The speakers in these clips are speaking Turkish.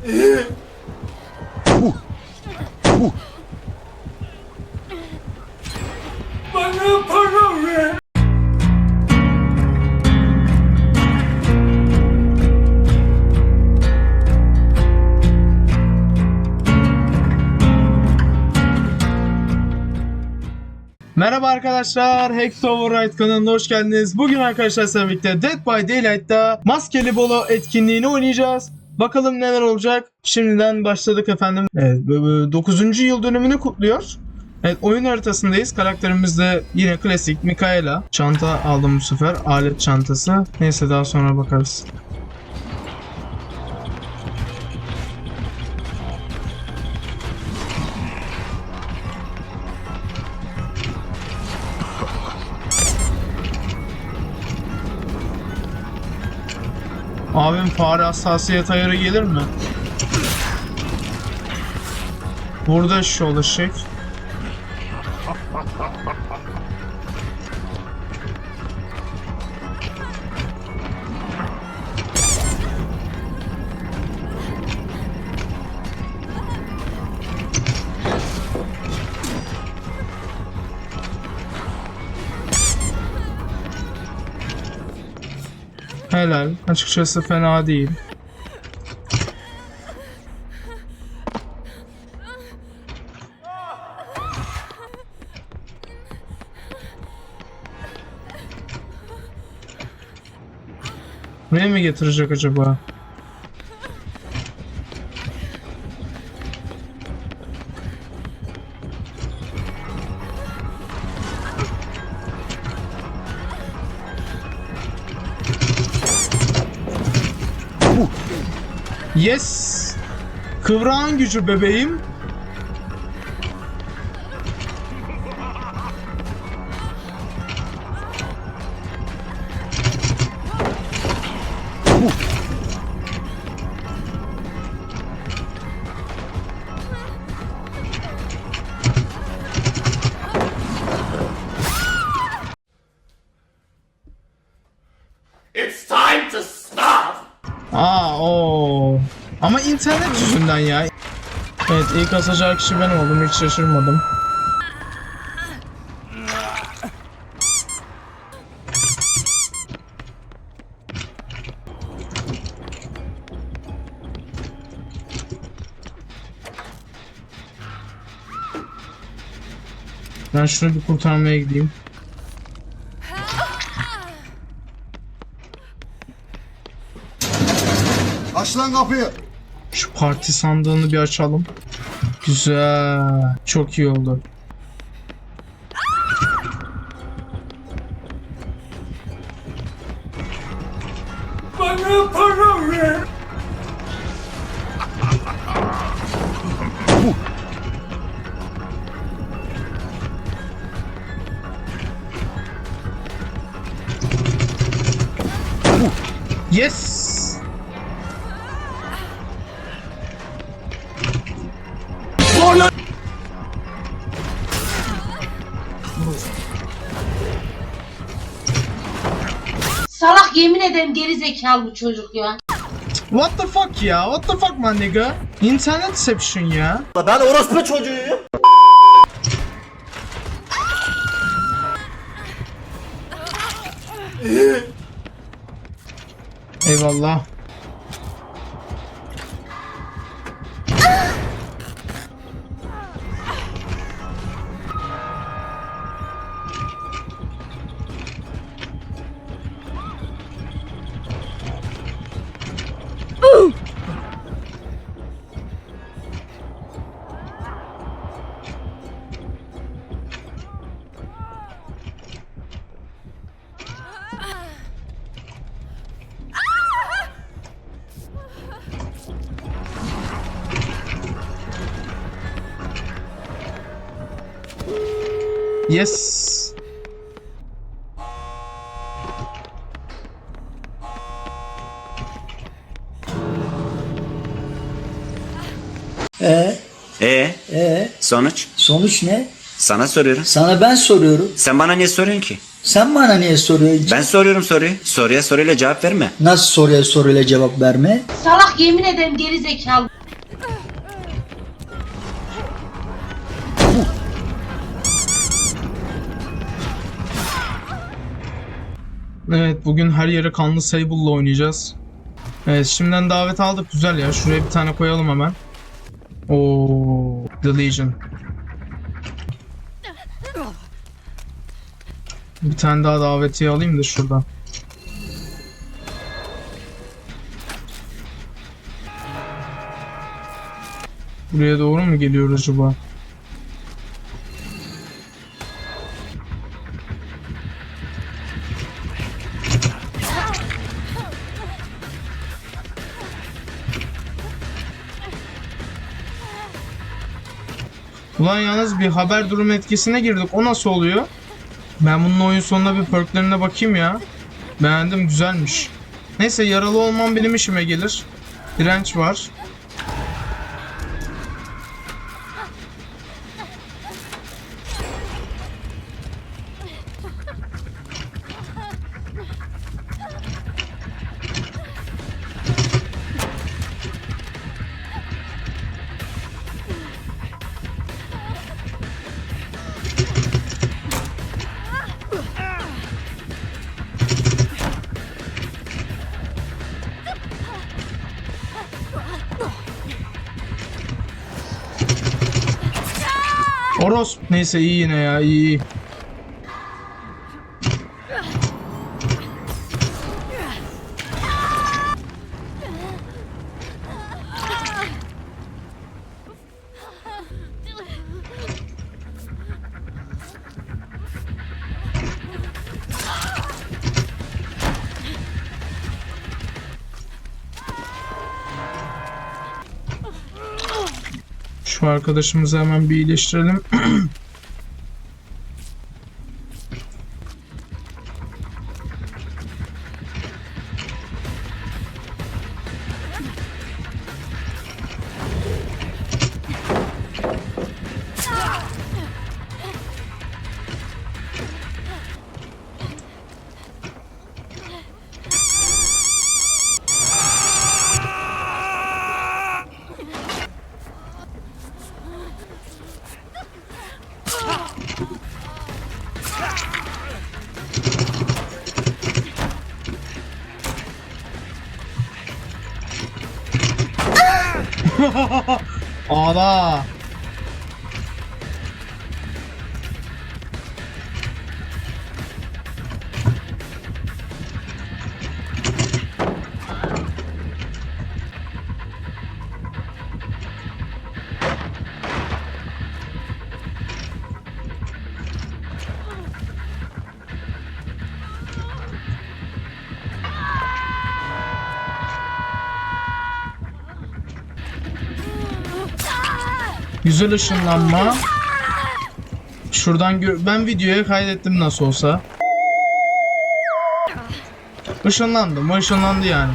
Bana para ver. Merhaba arkadaşlar, Hex Override kanalına hoş geldiniz. Bugün arkadaşlar sizlerle birlikte Dead by Daylight'ta maskeli bolo etkinliğini oynayacağız. Bakalım neler olacak. Şimdiden başladık efendim. Evet, 9. yıl dönümünü kutluyor. Evet, oyun haritasındayız. Karakterimiz de yine klasik Mikaela. Çanta aldım bu sefer. Alet çantası. Neyse daha sonra bakarız. Abim fare hassasiyet ayarı gelir mi? Burada şu olacak. Helal. Açıkçası fena değil. Ne mi getirecek acaba? Yes. Kıvrağın gücü bebeğim. Yüzünden ya. Evet ilk asacak kişi ben oldum hiç şaşırmadım. Ben şunu bir kurtarmaya gideyim. Aç lan kapıyı. Şu parti sandığını bir açalım. Güzel. Çok iyi oldu. Zekalı bu çocuk ya. What the fuck ya? What the fuck man nigga? Internetception ya. Ben orospu çocuğuyum. Eyvallah. Yes. Ee, Ee, ee, sonuç? sonuç ne? Sana soruyorum. Sana ben soruyorum. Sen bana niye soruyorsun ki? Sen bana niye soruyorsun? Ben soruyorum soruyu. Soruya soruyla cevap verme. Nasıl soruya soruyla cevap verme? Salak yemin ederim geri zekalı. Evet bugün her yere kanlı Sable'la oynayacağız. Evet şimdiden davet aldık güzel ya. Şuraya bir tane koyalım hemen. Oo, The Legion. Bir tane daha davetiye alayım da şuradan. Buraya doğru mu geliyor acaba? Ulan yalnız bir haber durum etkisine girdik. O nasıl oluyor? Ben bunun oyun sonunda bir perklerine bakayım ya. Beğendim güzelmiş. Neyse yaralı olmam benim işime gelir. Direnç var. Oros. Neyse iyi yine ya iyi iyi. Şu arkadaşımızı hemen bir iyileştirelim. Ağla. Güzel ışınlanma. Şuradan gör ben videoya kaydettim nasıl olsa. Işınlandı mı? Işınlandı yani.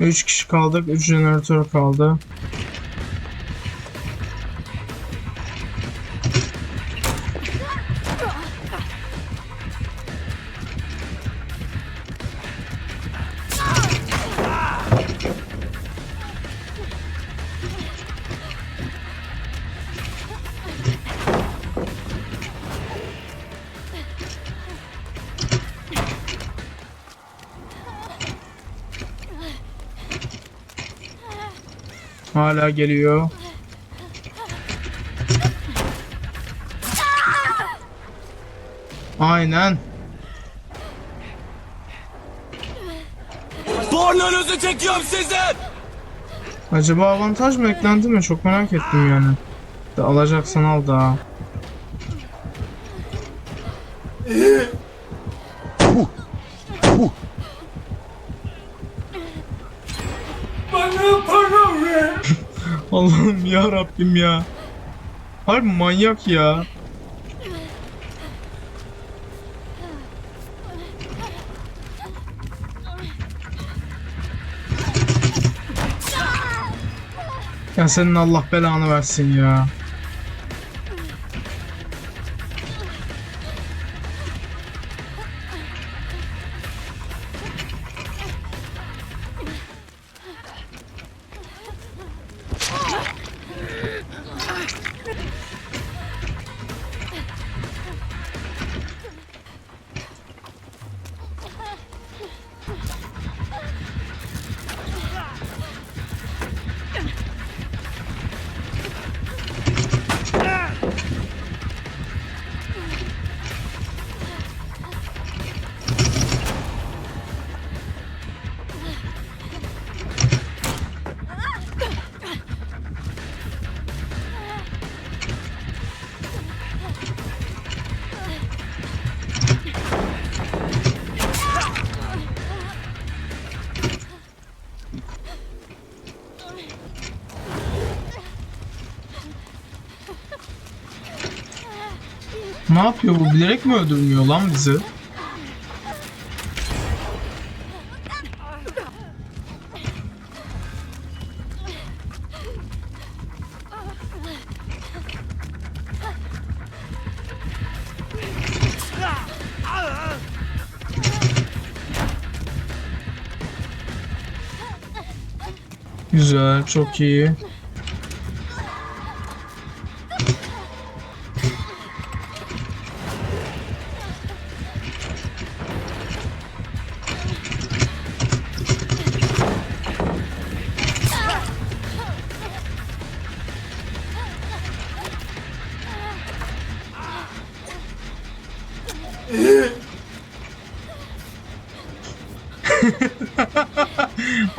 Üç kişi kaldık. 3 jeneratör kaldı. Hala geliyor. Aynen. Burnunuzu çekiyorum sizin! Acaba avantaj mı eklendi mi? Çok merak ettim yani. De alacaksan al da. Rabbim ya. Harbi manyak ya. Ya senin Allah belanı versin ya. Yapıyor bu? Bilerek mi öldürmüyor lan bizi? Güzel, çok iyi.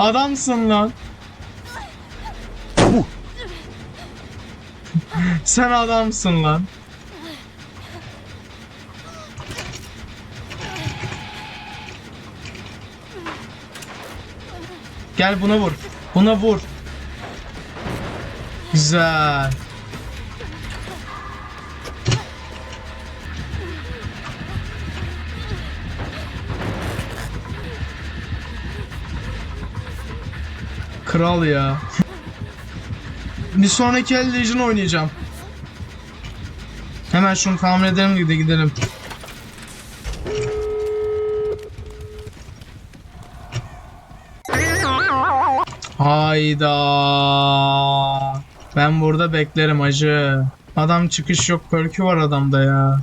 Adamsın lan. Sen adamsın lan. Gel buna vur. Buna vur. Güzel. Kral ya. Bir sonraki el Legion oynayacağım. Hemen şunu tamir edelim de gidelim. Hayda. Ben burada beklerim acı. Adam çıkış yok, perkü var adamda ya.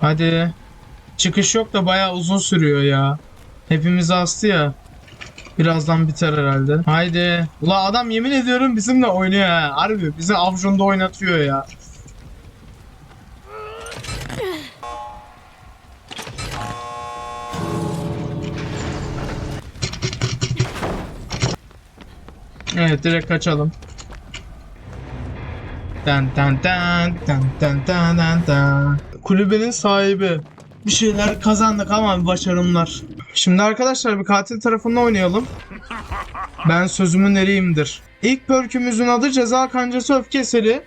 Hadi. Çıkış yok da bayağı uzun sürüyor ya. Hepimizi astı ya. Birazdan biter herhalde. Haydi. Ula adam yemin ediyorum bizimle oynuyor ha. Harbi bizi avcunda oynatıyor ya. Evet direkt kaçalım. Dan dan dan dan dan dan dan. Kulübenin sahibi. Bir şeyler kazandık ama başarımlar. Şimdi arkadaşlar bir katil tarafında oynayalım. Ben sözümün eriyimdir. İlk perkümüzün adı ceza kancası öfke.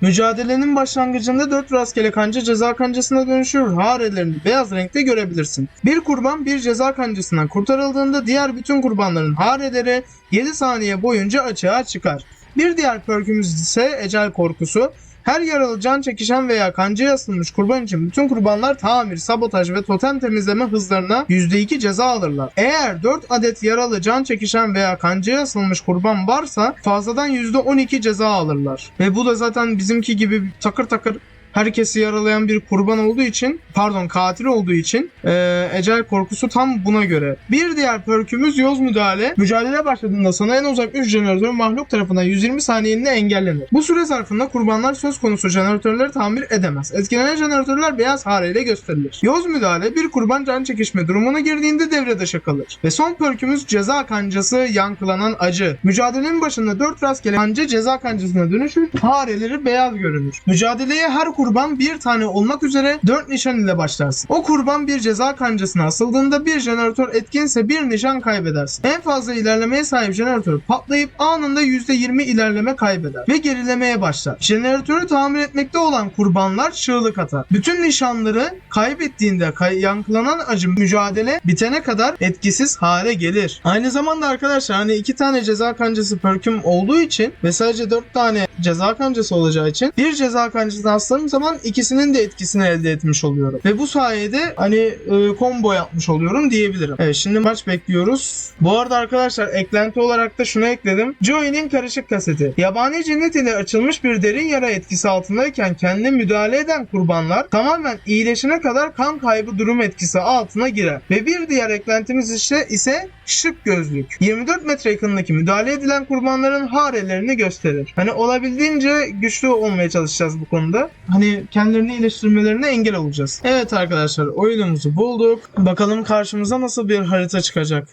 Mücadelenin başlangıcında 4 rastgele kanca ceza kancasına dönüşür. Harelerini beyaz renkte görebilirsin. Bir kurban bir ceza kancasından kurtarıldığında diğer bütün kurbanların hareleri 7 saniye boyunca açığa çıkar. Bir diğer perkümüz ise ecel korkusu. Her yaralı can çekişen veya kancaya asılmış kurban için bütün kurbanlar tamir, sabotaj ve totem temizleme hızlarına %2 ceza alırlar. Eğer 4 adet yaralı can çekişen veya kancaya asılmış kurban varsa fazladan %12 ceza alırlar. Ve bu da zaten bizimki gibi takır takır herkesi yaralayan bir kurban olduğu için pardon katil olduğu için eee, ecel korkusu tam buna göre. Bir diğer perkümüz yoz müdahale. Mücadele başladığında sana en uzak 3 jeneratör mahluk tarafından 120 saniyeliğine engellenir. Bu süre zarfında kurbanlar söz konusu jeneratörleri tamir edemez. Etkilenen jeneratörler beyaz hareyle gösterilir. Yoz müdahale bir kurban can çekişme durumuna girdiğinde devre dışı kalır. Ve son perkümüz ceza kancası yankılanan acı. Mücadelenin başında 4 rastgele kanca ceza kancasına dönüşür. Hareleri beyaz görünür. Mücadeleye her kurban bir tane olmak üzere 4 nişan ile başlarsın. O kurban bir ceza kancasına asıldığında bir jeneratör etkinse bir nişan kaybedersin. En fazla ilerlemeye sahip jeneratör patlayıp anında %20 ilerleme kaybeder ve gerilemeye başlar. Jeneratörü tamir etmekte olan kurbanlar çığlık atar. Bütün nişanları kaybettiğinde kay- yankılanan acı mücadele bitene kadar etkisiz hale gelir. Aynı zamanda arkadaşlar hani iki tane ceza kancası perküm olduğu için ve sadece dört tane ceza kancası olacağı için bir ceza kancasını astığım zaman ikisinin de etkisini elde etmiş oluyorum. Ve bu sayede hani e, combo yapmış oluyorum diyebilirim. Evet şimdi maç bekliyoruz. Bu arada arkadaşlar eklenti olarak da şunu ekledim. Joey'nin karışık kaseti. Yabani cinnet ile açılmış bir derin yara etkisi altındayken kendine müdahale eden kurbanlar tamamen iyileşene kadar kan kaybı durum etkisi altına girer. Ve bir diğer eklentimiz işte ise şık gözlük. 24 metre yakınındaki müdahale edilen kurbanların harelerini gösterir. Hani olabildiğince güçlü olmaya çalışacağız bu konuda. Hani kendilerini iyileştirmelerine engel olacağız. Evet arkadaşlar oyunumuzu bulduk. Bakalım karşımıza nasıl bir harita çıkacak.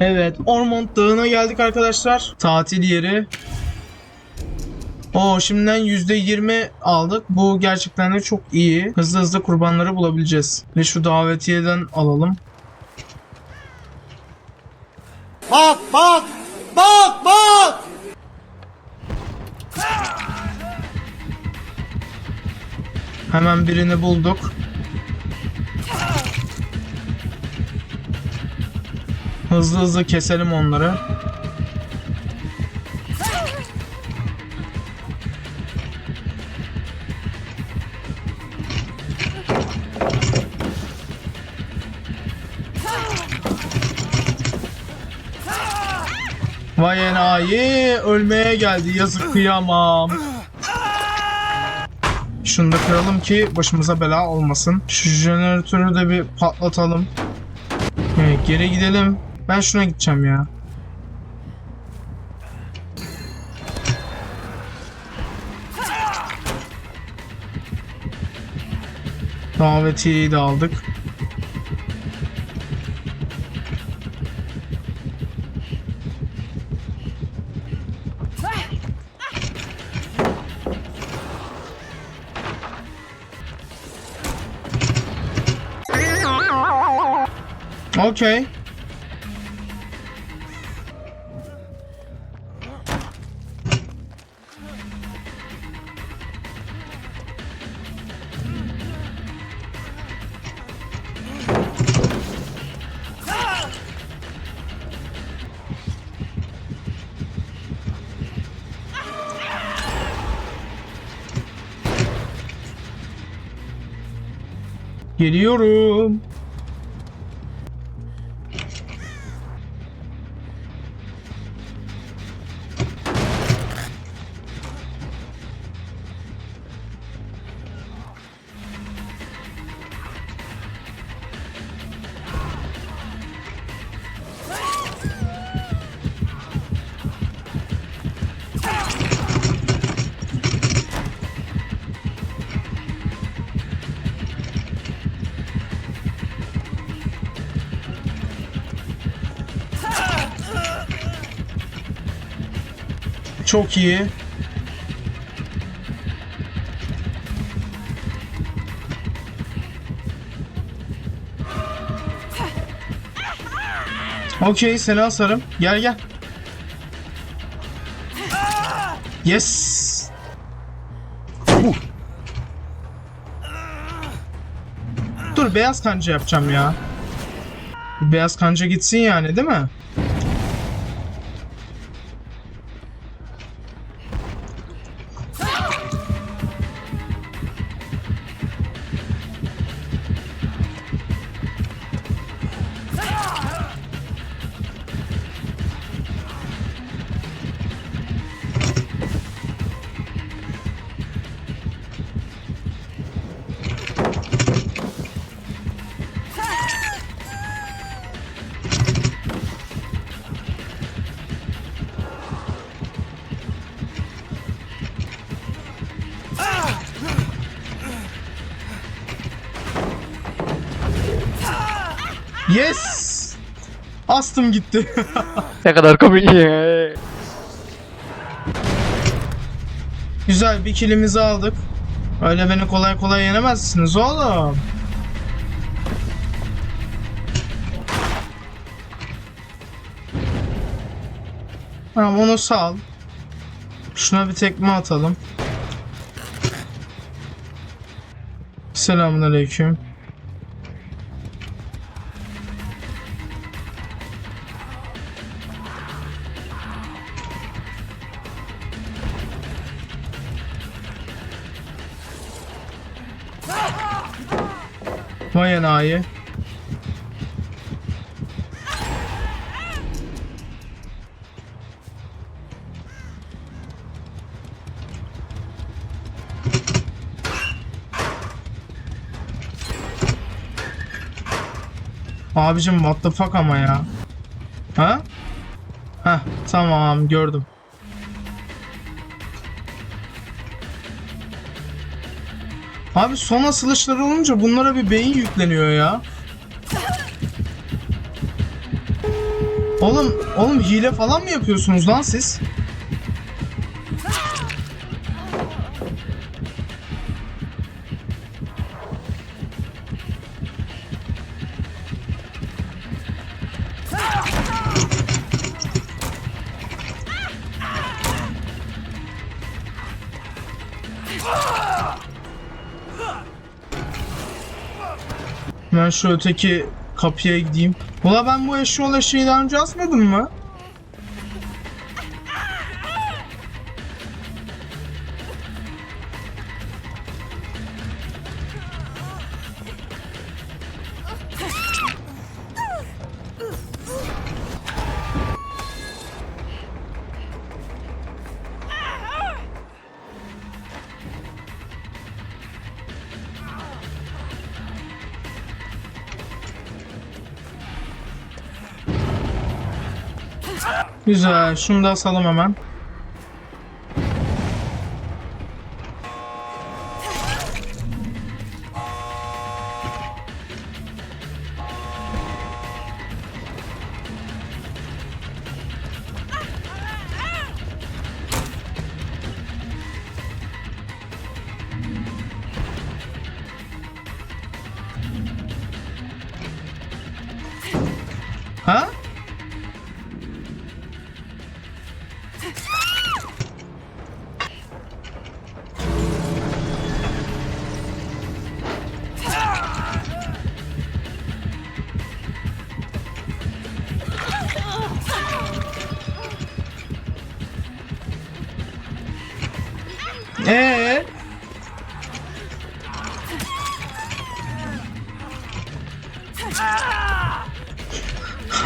Evet, Ormond Dağı'na geldik arkadaşlar. Tatil yeri. O şimdiden %20 aldık. Bu gerçekten de çok iyi. Hızlı hızlı kurbanları bulabileceğiz. Ve şu davetiyeden alalım. Bak bak. Bak bak. Hemen birini bulduk. Hızlı hızlı keselim onları. Vay enayi ölmeye geldi yazık kıyamam. Şunu da kıralım ki başımıza bela olmasın. Şu jeneratörü de bir patlatalım. Evet, geri gidelim. Ben şuna gideceğim ya. Davetiyeyi de aldık. Okey. Geliyorum. Çok iyi. Okey seni asarım. Gel gel. Yes. Dur beyaz kanca yapacağım ya. Beyaz kanca gitsin yani değil mi? Yes. Astım gitti. Ne kadar komik ya. Güzel bir kilimizi aldık. Öyle beni kolay kolay yenemezsiniz oğlum. Tamam onu sal. Şuna bir tekme atalım. Selamünaleyküm. Vay enayi. Abicim what the fuck ama ya. Ha? Heh tamam gördüm. Abi son asılışlar olunca bunlara bir beyin yükleniyor ya. Oğlum, oğlum hile falan mı yapıyorsunuz lan siz? Şu öteki kapıya gideyim. Ula ben bu eşyol eşeği daha önce asmadım mı? Güzel. Şunu da asalım hemen.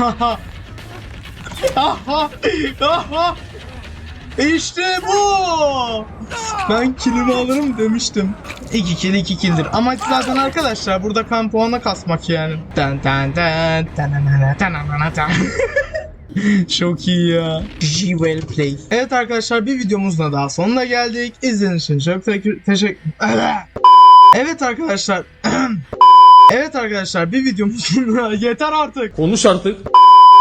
İşte bu. Ben kilimi alırım demiştim. 2 kill 2 killdir. Amaç zaten arkadaşlar burada kan puanı kasmak yani. Ten ten ten ten ten ten Çok iyi ya. G well played. Evet arkadaşlar bir videomuzla daha sonuna geldik. İzlediğiniz için çok te- teşekkür... Evet arkadaşlar. evet arkadaşlar bir videomuzun yeter artık. Konuş artık.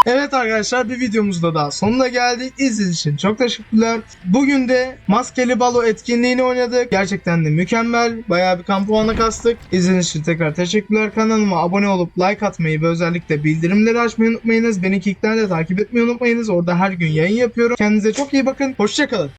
Evet arkadaşlar bir videomuzda daha sonuna geldik. İzlediğiniz için çok teşekkürler. Bugün de maskeli balo etkinliğini oynadık. Gerçekten de mükemmel. Bayağı bir kan puanı kastık. İzlediğiniz için tekrar teşekkürler. Kanalıma abone olup like atmayı ve özellikle bildirimleri açmayı unutmayınız. Beni Kick'ten de takip etmeyi unutmayınız. Orada her gün yayın yapıyorum. Kendinize çok iyi bakın. Hoşçakalın.